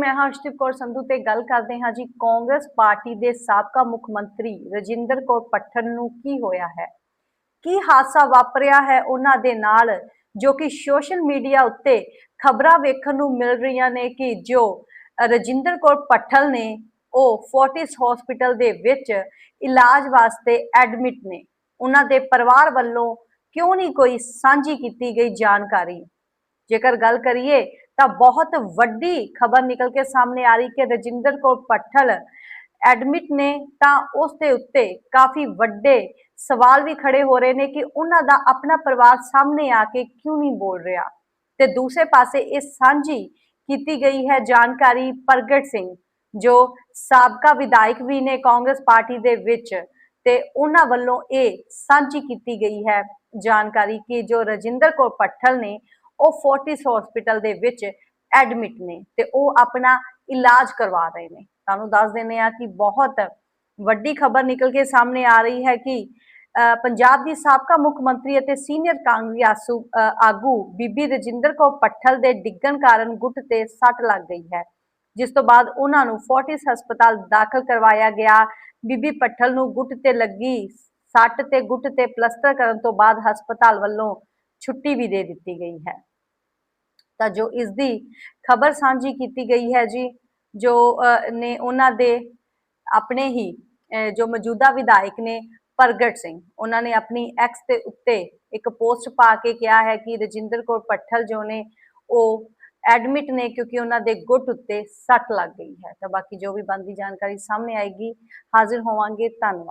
ਮੈਂ ਹਾਂ ਕੌਰ ਸੰਧੂ ਤੇ ਗੱਲ ਕਰਦੇ ਹਾਂ ਜੀ ਕਾਂਗਰਸ ਪਾਰਟੀ ਦੇ ਸਾਬਕਾ ਮੁੱਖ ਮੰਤਰੀ ਰਜਿੰਦਰ ਕੌਰ ਪੱਠਨ ਨੂੰ ਕੀ ਹੋਇਆ ਹੈ? ਕੀ ਹਾਦਸਾ ਵਾਪਰਿਆ ਹੈ ਉਹਨਾਂ ਦੇ ਨਾਲ ਜੋ ਕਿ ਸੋਸ਼ਲ ਮੀਡੀਆ ਉੱਤੇ ਖਬਰਾਂ ਵੇਖਣ ਨੂੰ ਮਿਲ ਰਹੀਆਂ ਨੇ ਕਿ ਜੋ ਰਜਿੰਦਰ ਕੌਰ ਪੱਠਲ ਨੇ ਉਹ ਫੋਰਟਿਸ ਹਸਪੀਟਲ ਦੇ ਵਿੱਚ ਇਲਾਜ ਵਾਸਤੇ ਐਡਮਿਟ ਨੇ। ਉਹਨਾਂ ਦੇ ਪਰਿਵਾਰ ਵੱਲੋਂ ਕਿਉਂ ਨਹੀਂ ਕੋਈ ਸਾਂਝੀ ਕੀਤੀ ਗਈ ਜਾਣਕਾਰੀ? ਜੇਕਰ ਗੱਲ ਕਰੀਏ ਤਾਂ ਬਹੁਤ ਵੱਡੀ ਖਬਰ ਨਿਕਲ ਕੇ ਸਾਹਮਣੇ ਆ ਰਹੀ ਕਿ ਰਜਿੰਦਰ ਕੌਰ ਪੱਠਲ ਐਡਮਿਟ ਨੇ ਤਾਂ ਉਸ ਦੇ ਉੱਤੇ ਕਾਫੀ ਵੱਡੇ ਸਵਾਲ ਵੀ ਖੜੇ ਹੋ ਰਹੇ ਨੇ ਕਿ ਉਹਨਾਂ ਦਾ ਆਪਣਾ ਪਰਿਵਾਰ ਸਾਹਮਣੇ ਆ ਕੇ ਕਿਉਂ ਨਹੀਂ ਬੋਲ ਰਿਹਾ। ਤੇ ਦੂਸਰੇ ਪਾਸੇ ਇਹ ਸਾਂਝੀ ਕੀਤੀ ਗਈ ਹੈ ਜਾਣਕਾਰੀ ਪ੍ਰਗਟ ਸਿੰਘ, ਜੋ ਸਾਬਕਾ ਵਿਧਾਇਕ ਵੀ ਨੇ ਕਾਂਗਰਸ ਪਾਰਟੀ ਦੇ ਵਿੱਚ, ਤੇ ਉਹਨਾਂ ਵੱਲੋਂ ਇਹ ਸਾਂਝੀ ਕੀਤੀ ਗਈ ਹੈ ਜਾਣਕਾਰੀ ਕਿ ਜੋ ਰਜਿੰਦਰ ਕੌਰ ਪੱਠਲ ਨੇ ਉਹ ਫੋਰਟਿਸ ਹਸਪੀਟਲ ਦੇ ਵਿੱਚ ਐਡਮਿਟ ਨੇ ਤੇ ਉਹ ਆਪਣਾ ਇਲਾਜ ਕਰਵਾ ਰਹੇ ਨੇ। ਤੁਹਾਨੂੰ ਦੱਸ ਦਿੰਦੇ ਆ ਕਿ ਬਹੁਤ ਵੱਡੀ ਖਬਰ ਨਿਕਲ ਕੇ ਸਾਹਮਣੇ ਆ ਰਹੀ ਹੈ ਕਿ ਅ, ਪੰਜਾਬ ਦੀ ਸਾਬਕਾ ਮੁੱਖ ਮੰਤਰੀ ਅਤੇ ਸੀਨੀਅਰ ਕਾਂਗਰਸੀ ਆਸੂ ਆਗੂ ਬੀਬੀ ਰਜਿੰਦਰ ਕੌਰ ਪੱਠਲ ਦੇ ਡਿੱਗਣ ਕਾਰਨ ਗੁੱਟ ਤੇ ਸੱਟ ਲੱਗ ਗਈ ਹੈ। ਜਿਸ ਤੋਂ ਬਾਅਦ ਉਹਨਾਂ ਨੂੰ ਫੋਰਟਿਸ ਹਸਪਤਾਲ ਦਾਖਲ ਕਰਵਾਇਆ ਗਿਆ। ਬੀਬੀ ਪੱਠਲ ਨੂੰ ਗੁੱਟ ਤੇ ਲੱਗੀ ਸੱਟ ਤੇ ਗੁੱਟ ਤੇ ਪਲਸਟਰ ਕਰਨ ਤੋਂ ਬਾਅਦ ਹਸਪਤਾਲ ਵੱਲੋਂ ਛੁੱਟੀ ਵੀ ਦੇ ਦਿੱਤੀ ਗਈ ਹੈ। ਤਾਂ ਜੋ ਇਸ ਦੀ ਖਬਰ ਸਾਂਝੀ ਕੀਤੀ ਗਈ ਹੈ ਜੀ, ਜੋ ਨੇ ਉਹਨਾਂ ਦੇ ਆਪਣੇ ਹੀ ਜੋ ਮੌਜੂਦਾ ਵਿਧਾਇਕ ਨੇ ਪ੍ਰਗਟ ਸਿੰਘ, ਉਹਨਾਂ ਨੇ ਆਪਣੀ ਐਕਸ ਦੇ ਉੱਤੇ ਇੱਕ ਪੋਸਟ ਪਾ ਕੇ ਕਿਹਾ ਹੈ ਕਿ ਰਜਿੰਦਰ ਕੌਰ ਪੱਠਲ ਜੋ ਨੇ, ਉਹ ਐਡਮਿਟ ਨੇ ਕਿਉਂਕਿ ਉਹਨਾਂ ਦੇ ਗੁੱਟ ਉੱਤੇ ਸੱਟ ਲੱਗ ਗਈ ਹੈ। ਤਾਂ ਬਾਕੀ ਜੋ ਵੀ ਬੰਦੀ ਜਾਣਕਾਰੀ ਸਾਹਮਣੇ ਆਏਗੀ, ਹਾਜ਼ਰ ਹੋਵਾਂਗੇ। ਧੰਨਵਾਦ।